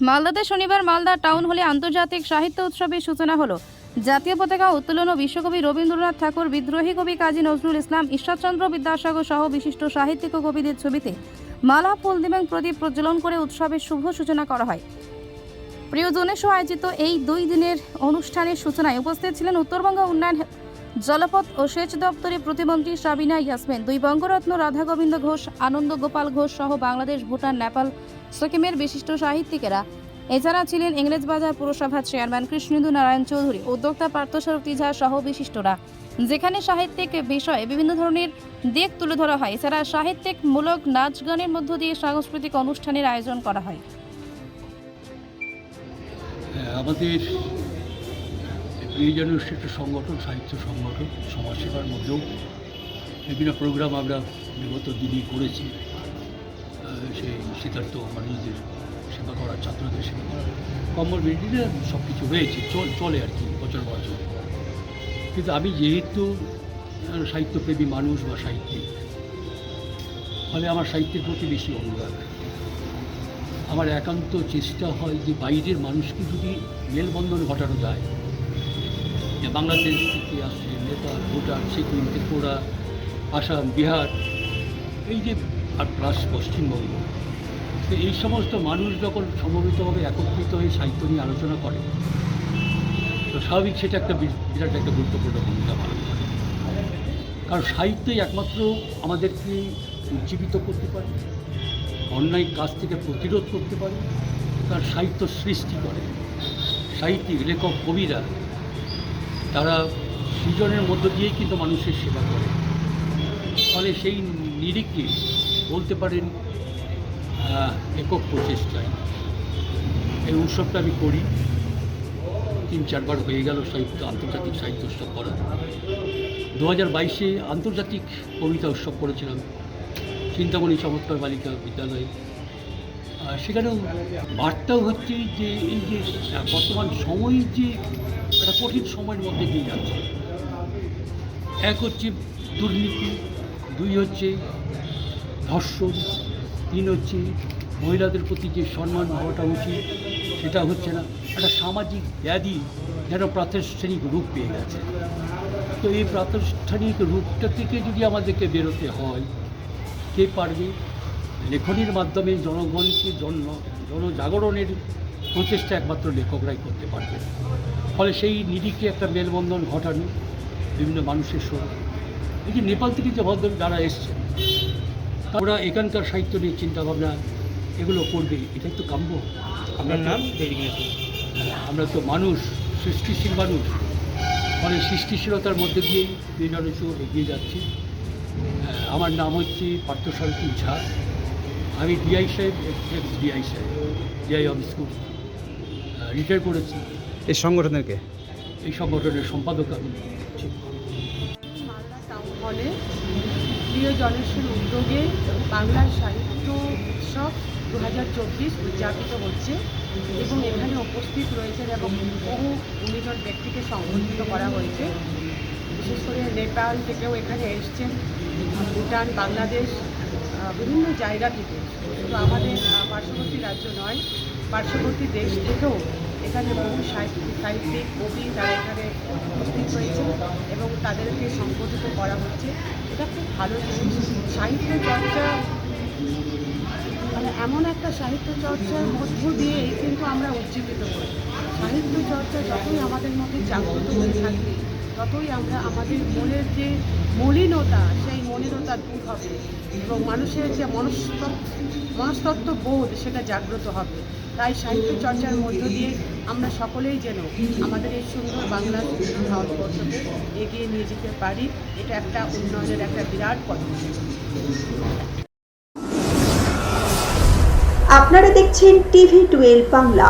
মালদাতে শনিবার মালদা টাউন হলে আন্তর্জাতিক সাহিত্য উৎসবের সূচনা হলো। জাতীয় পতাকা উত্তোলন ও বিশ্বকবি রবীন্দ্রনাথ ঠাকুর, বিদ্রোহী কবি কাজী নজরুল ইসলাম, ঈশ্বরচন্দ্র বিদ্যাসাগর সহ বিশিষ্ট সাহিত্যিক ও কবিদের ছবিতে মালা, ফুল এবং প্রদীপ প্রজ্বলন করে উৎসবের শুভ সূচনা করা হয়। প্রিয়জনেশু আয়োজিত এই দুই দিনের অনুষ্ঠানের সূচনায় উপস্থিত ছিলেন উত্তরবঙ্গ উন্নয়ন জলপথ ও সেচ দপ্তরের প্রতিমন্ত্রী সাবিনা ইয়াসমিন দুই বঙ্গরত্ন রাধা গোবিন্দ ঘোষ আনন্দ গোপাল ঘোষ সহ বাংলাদেশ ভুটান নেপাল সিকিমের বিশিষ্ট সাহিত্যিকেরা। এছাড়া ছিলেন ইংরেজবাজার পুরসভার চেয়ারম্যান কৃষ্ণেন্দু নারায়ণ চৌধুরী উদ্যোক্তা পার্থসারথী ঝা সহ বিশিষ্টরা। যেখানে সাহিত্যিক বিষয়ে বিভিন্ন ধরনের দিক তুলে ধরা হয় এছাড়া সাহিত্যিক মূলক নাচ গানের মধ্য দিয়ে সাংস্কৃতিক অনুষ্ঠানের আয়োজন করা হয়। হ্যাঁ, আমাদের প্রিয়জন একটা সংগঠন, সাহিত্য সংগঠন, সমাজসেবার মধ্যেও। বিভিন্ন প্রোগ্রাম আমরা বিগত দিনই করেছি। সেই শীতার্থ মানুষদের সেবা করার, ছাত্রদের সেবা করা কম্বল মিডিয়া সব কিছু রয়েছে চলে আর কি, বছর বছর। কিন্তু আমি যেহেতু সাহিত্যপ্রেমী মানুষ বা সাহিত্যিক, ফলে আমার সাহিত্যের প্রতি বেশি অনুরাগ। আমার একান্ত চেষ্টা হয় যে বাইরের মানুষকে যদি মেলবন্ধন ঘটানো যায় যে বাংলাদেশ থেকে আসছে নেপাল ভুটান সিকিম ত্রিপুরা আসাম, বিহার, এই যে আর প্লাস পশ্চিমবঙ্গ, তো এই সমস্ত মানুষ যখন সমবেতভাবে একত্রিত হয়ে সাহিত্য নিয়ে আলোচনা করে, তো স্বাভাবিক সেটা একটা বিরাট একটা গুরুত্বপূর্ণ ভূমিকা পালন করে। কারণ সাহিত্যই একমাত্র আমাদেরকে উজ্জীবিত করতে পারে, অন্যায় কাজ থেকে প্রতিরোধ করতে পারে, তার সাহিত্য সৃষ্টি করে। সাহিত্যিক, লেখক, কবিরা তারা সৃজনের মধ্য দিয়েই কিন্তু মানুষের সেবা করে। ফলে সেই নিরিখে বলতে পারেন একক প্রচেষ্টায়। এই উৎসবটা আমি করি। তিন চারবার হয়ে গেল সাহিত্য, আন্তর্জাতিক সাহিত্য উৎসব করা। দু হাজার বাইশে আন্তর্জাতিক কবিতা উৎসব করেছিলাম। চিন্তামণি চমৎকার বালিকা বিদ্যালয়ে। সেখানেও বার্তাও হচ্ছে যে এই যে বর্তমান সময় যে একটা কঠিন সময়ের মধ্যে দিয়ে যাচ্ছে। এক হচ্ছে দুর্নীতি, দুই হচ্ছে ধর্ষণ, তিন হচ্ছে মহিলাদের প্রতি যে সম্মান হওয়াটা উচিত, সেটা হচ্ছে না। একটা সামাজিক ব্যাধি যেন প্রাতিষ্ঠানিক রূপ পেয়ে গেছে। তো এই প্রাতিষ্ঠানিক রূপটা থেকে যদি আমাদেরকে বেরোতে হয়, কে পারবে? লেখনীর মাধ্যমে জনগণকে জন জনজাগরণের প্রচেষ্টা একমাত্র লেখকরাই করতে পারবে। ফলে সেই নিরিখে একটা মেলবন্ধন ঘটানো বিভিন্ন মানুষের সঙ্গে। এই যে নেপাল থেকে যে ভদ্র যারা এসছেন ওরা এখানকার সাহিত্য নিয়ে চিন্তাভাবনা এগুলো করবে এটাই তো কাম্য। আপনার নাম? আমরা তো মানুষ সৃষ্টিশীল মানুষ। ফলে সৃষ্টিশীলতার মধ্যে দিয়েই বিজনেশও এগিয়ে যাচ্ছি। আমার নাম হচ্ছে পার্থসারথী ঝা। আমি ডিআই সাহেব এক্স ডিআই সাহেব ডিআই অফিস করি রিটায়ার করেছি। এই সংগঠনের কে? এই সংগঠনের সম্পাদক আমি। হলে প্রিয় জনেশ্বর উদ্যোগে বাংলার সাহিত্য উৎসব দু হাজার চব্বিশ উদযাপিত হচ্ছে এবং এখানে উপস্থিত রয়েছেন এবং বহু গুণীজন ব্যক্তিকে সংবর্ধিত করা হয়েছে। বিশেষ করে নেপাল থেকেও এখানে এসছেন ভুটান বাংলাদেশ বিভিন্ন জায়গা থেকে, শুধু আমাদের পার্শ্ববর্তী রাজ্য নয়, পার্শ্ববর্তী দেশ থেকেও এখানে বহু সাহিত্যিক সাহিত্যিক, কবি তারা এখানে উপস্থিত হয়েছে এবং তাদেরকে সংগঠিত করা হচ্ছে। এটা খুব ভালো জিনিস। সাহিত্য চর্চা মানে এমন একটা সাহিত্য চর্চার মধ্য দিয়েই কিন্তু আমরা উজ্জীবিত করি সাহিত্য চর্চা যতই আমাদের মধ্যে জাগ্রত হয়ে থাকবে ততই আমরা আমাদের মনের যে মলিনতা, সেই মলিনতা দূর হবে এবং মানুষের যে মনস্তত্ব মনস্তত্ত্ব বোধ, সেটা জাগ্রত হবে। তাই সাহিত্য চর্চার মধ্য দিয়ে আমরা সকলেই যেন আমাদের এই সুন্দর বাংলা ভারতবর্ষকে এগিয়ে নিয়ে যেতে পারি, এটা একটা উন্নয়নের একটা বিরাট পদক্ষেপ আপনারা দেখছেন টিভি টুয়েলভ বাংলা।